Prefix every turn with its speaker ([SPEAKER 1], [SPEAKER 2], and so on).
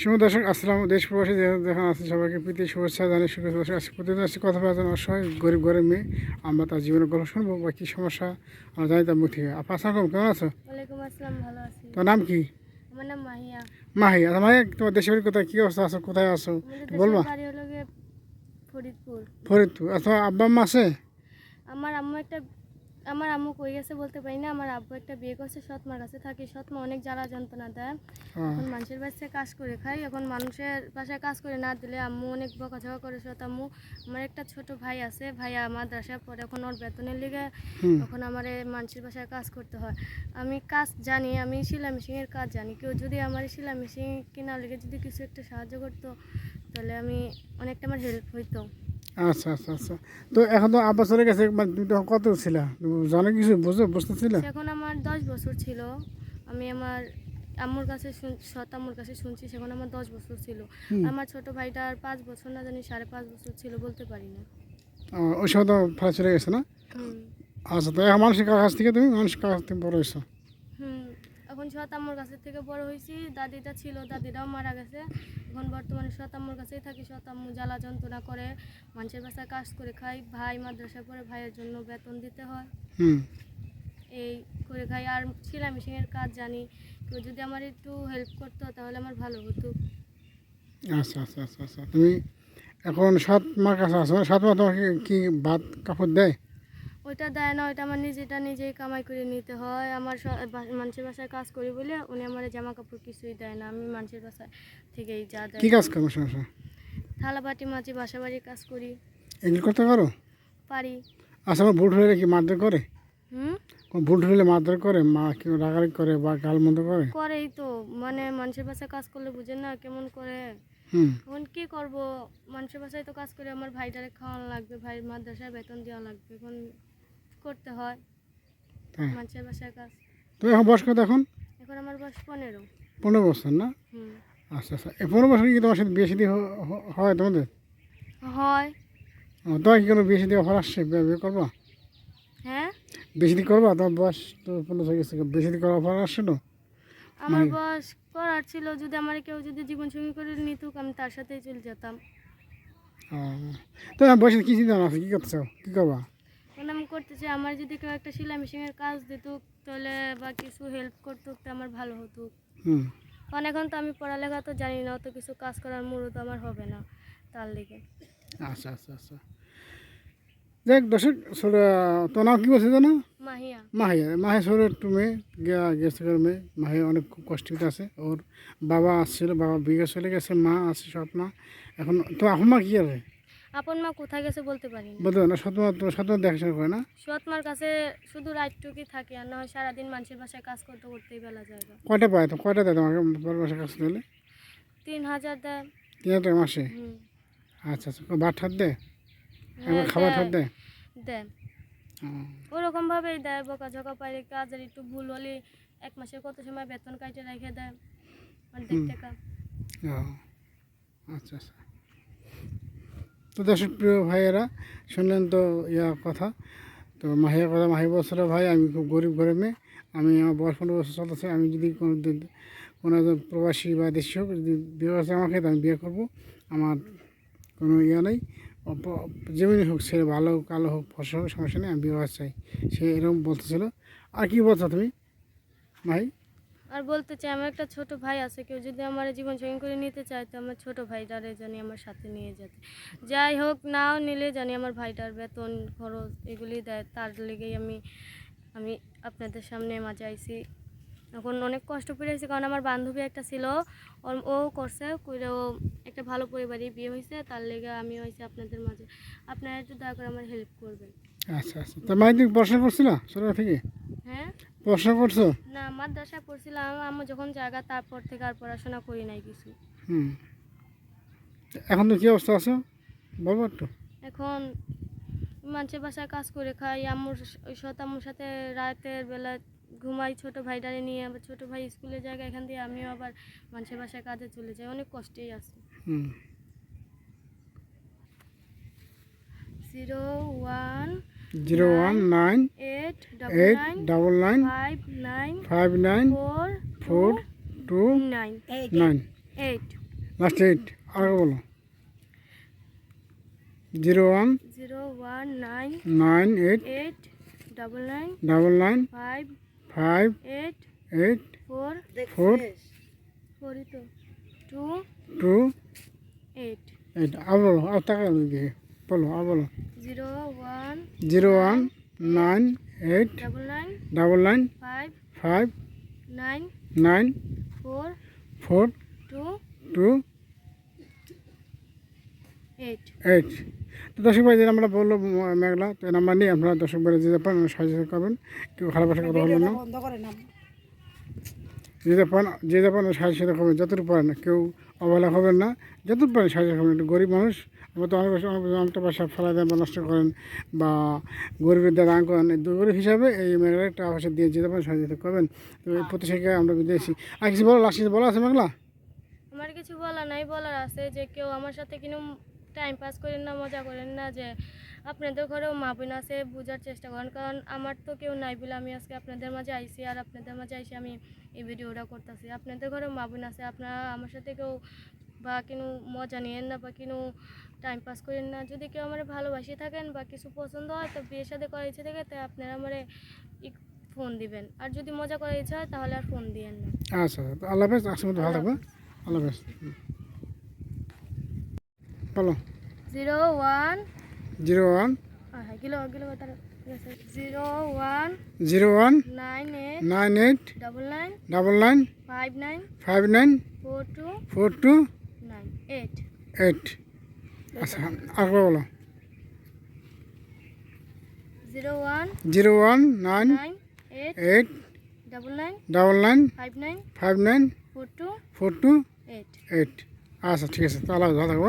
[SPEAKER 1] শুভ দর্শক আসসালাম দেশ প্রবাসী যে আছে সবাইকে প্রীতি শুভেচ্ছা জানি শুভেচ্ছা দর্শক আজকে প্রতিদিন আসছে কথা জন্য অসহায় গরিব গরিব মেয়ে। আমরা তার জীবনের গল্প শুনব বা কী সমস্যা আমরা জানি তার মুখ থেকে। আপা আসসালাম কেমন আছো?
[SPEAKER 2] আছি।
[SPEAKER 1] তোমার নাম কি?
[SPEAKER 2] মাহিয়া।
[SPEAKER 1] মাহি আচ্ছা মাহি তোমার দেশের বাড়ি কোথায় কী অবস্থা আছো কোথায় আছো? বলবা?
[SPEAKER 2] ফরিদপুর।
[SPEAKER 1] ফরিদপুর আচ্ছা আব্বা আম্মা আছে?
[SPEAKER 2] আমার আম্মু একটা আমার আম্মু কই গেছে বলতে পারি না আমার আব্বু একটা বিয়ে করছে সৎমার কাছে থাকি। সৎমা অনেক জ্বালা যন্ত্রণা দেয়।
[SPEAKER 1] হ্যাঁ।
[SPEAKER 2] এখন মানুষের বাসায় কাজ করে খাই এখন মানুষের বাসায় কাজ করে না দিলে আম্মু অনেক বকাঝকা করে। সৎ আম্মু আমার একটা ছোট ভাই আছে ভাই আমার মাদ্রাসায় পড়ে এখন ওর বেতনের লিগে তখন আমার এই মানুষের বাসায় কাজ করতে হয়। আমি কাজ জানি আমি সেলাই মেশিনের কাজ জানি। কেউ যদি আমার এই সেলাই মেশিন কেনার লেগে যদি কিছু একটা সাহায্য করতো তাহলে আমি অনেকটা আমার হেল্প হইতো।
[SPEAKER 1] আচ্ছা আচ্ছা আচ্ছা। তো এখন তো আব্বা চলে গেছে মানে তুমি তখন কত ছিলা? জানো কিছু? বুঝো বুঝতেছিল
[SPEAKER 2] এখন আমার দশ বছর ছিল। আমি আমার আম্মুর কাছে সৎ আম্মুর কাছে শুনছি সেখন আমার দশ বছর ছিল। আমার ছোট ভাইটার পাঁচ বছর না জানি সাড়ে পাঁচ বছর ছিল বলতে পারি না।
[SPEAKER 1] ওই সময় তো ফেলা চলে গেছে না? আচ্ছা তো মানুষের কাছ থেকে তুমি মানুষের কাছ থেকে বড় হয়েছো?
[SPEAKER 2] এখন সৎ আম্মুর কাছে থেকে বড় হয়েছি। দাদিটা ছিল দাদিটাও মারা গেছে। এখন বর্তমানে সৎ আম্মুর কাছেই থাকি। সৎ আম্মু জ্বালা যন্ত্রণা করে মানুষের বাসায় কাজ করে খাই। ভাই মাদ্রাসায় পড়ে ভাইয়ের জন্য বেতন দিতে হয়। এই করে খাই। আর সেলাই মেশিনের কাজ জানি। কেউ যদি আমার একটু হেল্প করতো তাহলে আমার ভালো হতো।
[SPEAKER 1] আচ্ছা আচ্ছা আচ্ছা আচ্ছা। তুমি এখন সাত মার কাছে আছো সাত মা তোমাকে কি ভাত কাপড় দেয়?
[SPEAKER 2] ওইটা দেয় না ওইটা আমার নিজেটা নিজেই কামাই করে নিতে হয়। আমার মানুষের বাসায় কাজ করি বলে উনি আমার জামা কাপড় কিছুই দেয় না। আমি মানুষের বাসায় থেকেই যা দেয়।
[SPEAKER 1] কি কাজ করব সমস্যা
[SPEAKER 2] থালা বাটি মাঝে বাসা বাড়ি কাজ করি।
[SPEAKER 1] এগুলো করতে পারো?
[SPEAKER 2] পারি।
[SPEAKER 1] আচ্ছা আমার ভুল হলে কি মারধর করে?
[SPEAKER 2] হুম?
[SPEAKER 1] ভুল হলে মারধর করে? মা কি রাগারি করে বা করে?
[SPEAKER 2] করেই তো। মানে মানুষের বাসায় কাজ করলে বুঝেন না কেমন করে।
[SPEAKER 1] হুম।
[SPEAKER 2] এখন কি করব? মানুষের বাসায় তো কাজ করে আমার ভাইটারে খাওয়ানো লাগবে ভাই মাদ্রাসায় বেতন দেওয়া লাগবে। এখন করতে হয় মানুষের বাসায় কাজ।
[SPEAKER 1] তুমি এখন বয়স কত এখন?
[SPEAKER 2] এখন আমার বয়স পনেরো।
[SPEAKER 1] পনেরো বছর না? আচ্ছা আচ্ছা। এই পনেরো বছর কি তোমার সাথে বিয়ে শাদী হয় তোমাদের?
[SPEAKER 2] হয়।
[SPEAKER 1] তোমার কি কোনো বিয়ে শাদী অফার আসছে? বিয়ে করবা?
[SPEAKER 2] হ্যাঁ?
[SPEAKER 1] বিয়ে শাদী করবা? তোমার বয়স তো পনেরো হয়ে গেছে। বিয়ে শাদী করার অফার আসছে না
[SPEAKER 2] আমার
[SPEAKER 1] মানে-
[SPEAKER 2] বয়স করার ছিল যদি আমার কেউ যদি জীবনসঙ্গী করে নিতুক আমি তার সাথেই চলে যেতাম।
[SPEAKER 1] ও, তোমার বয়সে কি চিন্তা আছে? কী করতে চাও? কী করবা?
[SPEAKER 2] আমি করতে চাই আমার যদি কেউ একটা সেলাই মেশিনের কাজ দিত তাহলে বা কিছু হেল্প করতো তো আমার ভালো হতো। কারণ এখন তো আমি পড়ালেখা তো জানি না অত কিছু কাজ করার মুরত আমার হবে না তার লেগে।
[SPEAKER 1] আচ্ছা আচ্ছা আচ্ছা। দেখ দর্শক তোর নাম কী বলছে জানো?
[SPEAKER 2] মাহিয়া।
[SPEAKER 1] মাহি মাহি ছোট একটু মেয়ে করে মেয়ে। মাহি অনেক কষ্টিত আছে। ওর বাবা আসছিল বাবা বিয়ে চলে গেছে মা আছে মা এখন তো এখন মা কী আছে
[SPEAKER 2] আপন মা কোথায় গেছে বলতে পারি না
[SPEAKER 1] বলতে না সৎ মা তো সৎ দেখাশোনা করে না?
[SPEAKER 2] সৎ মার কাছে শুধু রাতটুকুই থাকে আর নয় সারাদিন মানুষের বাসায় কাজ করতে করতেই বেলা যায়। গা।
[SPEAKER 1] কয়টা পায় তো? কয়টা দেয় তোমাকে বড় বাসা কাজ করলে
[SPEAKER 2] তিন হাজার দেয়।
[SPEAKER 1] তিন হাজার মাসে?
[SPEAKER 2] হুম।
[SPEAKER 1] আচ্ছা আচ্ছা। ভাত ঠাত দেয়?
[SPEAKER 2] হ্যাঁ,
[SPEAKER 1] একবার খাবার ঠাত দেয়?
[SPEAKER 2] দেয়।
[SPEAKER 1] ও,
[SPEAKER 2] ওরকম ভাবেই দেয় বকা ঝকা পাইলে কাজের একটু ভুল হলে এক মাসের কত সময় বেতন কাটে রেখে দেয়। অর্ধেক
[SPEAKER 1] হুম।
[SPEAKER 2] টাকা।
[SPEAKER 1] ও, আচ্ছা আচ্ছা। তো দর্শক প্রিয় ভাইয়েরা, শুনলেন তো ইয়া কথা। তো মাহিয়া কথা মাহি বছরের ভাই, আমি খুব গরিব ঘরে মেয়ে। আমি আমার বয়স পনেরো বছর চলতেছে। আমি যদি কোনো কোনো একজন প্রবাসী বা দেশি হোক, যদি বিয়ে আছে আমাকে আমি বিয়ে করব। আমার কোনো ইয়ে নেই। যেমনি হোক, সে ভালো কালো হোক ফসল হোক, সমস্যা নেই, আমি বিবাহ চাই। সে এরকম বলতেছিল। আর কি বলছো তুমি, ভাই?
[SPEAKER 2] আর বলতে চাই, আমার একটা ছোট ভাই আছে, কেউ যদি আমার জীবন সঙ্গী করে নিতে চায়, তো আমার ছোট ভাইটারে জানি আমার সাথে নিয়ে যেতে। যাই হোক, নাও নিলে জানি আমার ভাইটার বেতন, খরচ এগুলি দেয়, তার লেগেই আমি আমি আপনাদের সামনে মাঝে আইছি। এখন অনেক কষ্ট আইছি, কারণ আমার বান্ধবী একটা ছিল ও করছে করে ও একটা ভালো পরিবারে বিয়ে হয়েছে তার লেগে আমি হয়েছি আপনাদের মাঝে। আপনারা একটু দয়া করে আমার হেল্প করবেন।
[SPEAKER 1] আচ্ছা আচ্ছা। তো তুমি পড়াশোনা করছিল ছোটো থেকে?
[SPEAKER 2] হ্যাঁ?
[SPEAKER 1] পড়াশোনা করছ?
[SPEAKER 2] না মাদ্রাসায় পড়ছিলাম। আমার যখন জায়গা তারপর থেকে আর পড়াশোনা করি নাই কিছু।
[SPEAKER 1] হুম। এখন তো কী অবস্থা আছো? বলব একটু।
[SPEAKER 2] এখন মানুষের বাসায় কাজ করে খাই। আম্মুর ওই সৎ আম্মুর সাথে রাতের বেলা ঘুমাই ছোট ভাই ভাইটারে নিয়ে। আবার ছোট ভাই স্কুলে জায়গা এখান দিয়ে আমিও আবার মানুষের বাসায় কাজে চলে যাই। অনেক কষ্টেই আছে।
[SPEAKER 1] হুম।
[SPEAKER 2] Zero one
[SPEAKER 1] zero one nine
[SPEAKER 2] eight double nine five nine four
[SPEAKER 1] two
[SPEAKER 2] nine eight
[SPEAKER 1] last eight আর বলো? Zero one
[SPEAKER 2] zero one nine
[SPEAKER 1] nine eight
[SPEAKER 2] eight double nine
[SPEAKER 1] double nine
[SPEAKER 2] five
[SPEAKER 1] five
[SPEAKER 2] eight
[SPEAKER 1] eight
[SPEAKER 2] four
[SPEAKER 1] four
[SPEAKER 2] two
[SPEAKER 1] two
[SPEAKER 2] eight
[SPEAKER 1] eight আর বলো আর টাকা বলো আর বলো।
[SPEAKER 2] Zero one
[SPEAKER 1] zero one nine eight
[SPEAKER 2] double nine
[SPEAKER 1] double nine
[SPEAKER 2] five
[SPEAKER 1] five
[SPEAKER 2] nine
[SPEAKER 1] nine
[SPEAKER 2] four
[SPEAKER 1] four
[SPEAKER 2] two
[SPEAKER 1] two
[SPEAKER 2] eight
[SPEAKER 1] eight. তো দর্শক ভাই যে নাম্বারটা বলল মেঘলা তো এই নাম্বার নিয়ে আপনারা দর্শক ভাই যে সাহায্য করবেন কেউ খারাপ কথা বলবেন না। যেতে পান, যে যে পারেন সাহায্য সাথে করবেন যতটুকু পারেন, কেউ অবহেলা করবেন না। যতটুকু পারেন সাহায্য একটু গরিব মানুষ, আমরা তো অনেক অনেক অনেকটা পয়সা ফেলা দেন বা নষ্ট করেন বা গরিবের দ্বারা দান করেন। গরিব হিসাবে এই মেঘলা টাকা পয়সা দিয়ে যেতে পারেন সাহায্য করবেন, তো প্রতিষ্ঠাকে আমরা বিদেশি। আর কিছু বলো লাস্ট বলা আছে মেঘলা?
[SPEAKER 2] আমার কিছু বলা নাই, বলার আছে যে কেউ আমার সাথে কিন্তু টাইম পাস করেন না মজা করেন না যে আপনাদের ঘরেও মা বোন আছে বোঝার চেষ্টা করেন। কারণ আমার তো কেউ নাই বলে আমি আজকে আপনাদের মাঝে আইসি আর আপনাদের মাঝে আইসি আমি এই ভিডিওটা করতেছি। আপনাদের ঘরেও মা বোন আছে আপনারা আমার সাথে কেউ বা কিনু মজা নিয়েন না বা কিনু টাইম পাস করেন না। যদি কেউ আমার ভালোবাসি থাকেন বা কিছু পছন্দ হয় তো বিয়ের সাথে করার ইচ্ছে থাকে তাই আপনারা আমার ফোন দিবেন। আর যদি মজা করার ইচ্ছা হয় তাহলে আর ফোন দিয়েন না।
[SPEAKER 1] আচ্ছা আচ্ছা। আল্লাহ হাফেজ আসলে ভালো থাকবে আল্লাহ হাফেজ। বলো
[SPEAKER 2] জিরো ওয়ান।
[SPEAKER 1] Zero one.
[SPEAKER 2] হ্যাঁ zero one.
[SPEAKER 1] Zero one.
[SPEAKER 2] Nine eight.
[SPEAKER 1] Nine eight.
[SPEAKER 2] Double nine.
[SPEAKER 1] Double nine.
[SPEAKER 2] Five nine.
[SPEAKER 1] Five nine.
[SPEAKER 2] Four two.
[SPEAKER 1] Four two.
[SPEAKER 2] Nine eight.
[SPEAKER 1] Eight. আচ্ছা আরেকবার বলো?
[SPEAKER 2] Zero one.
[SPEAKER 1] Zero one
[SPEAKER 2] nine. Eight.
[SPEAKER 1] Eight.
[SPEAKER 2] Double nine.
[SPEAKER 1] Double nine.
[SPEAKER 2] Five nine.
[SPEAKER 1] Five nine.
[SPEAKER 2] Four two.
[SPEAKER 1] Four two.
[SPEAKER 2] Eight.
[SPEAKER 1] Eight. আচ্ছা ঠিক আছে তাহলে ভালো থাকব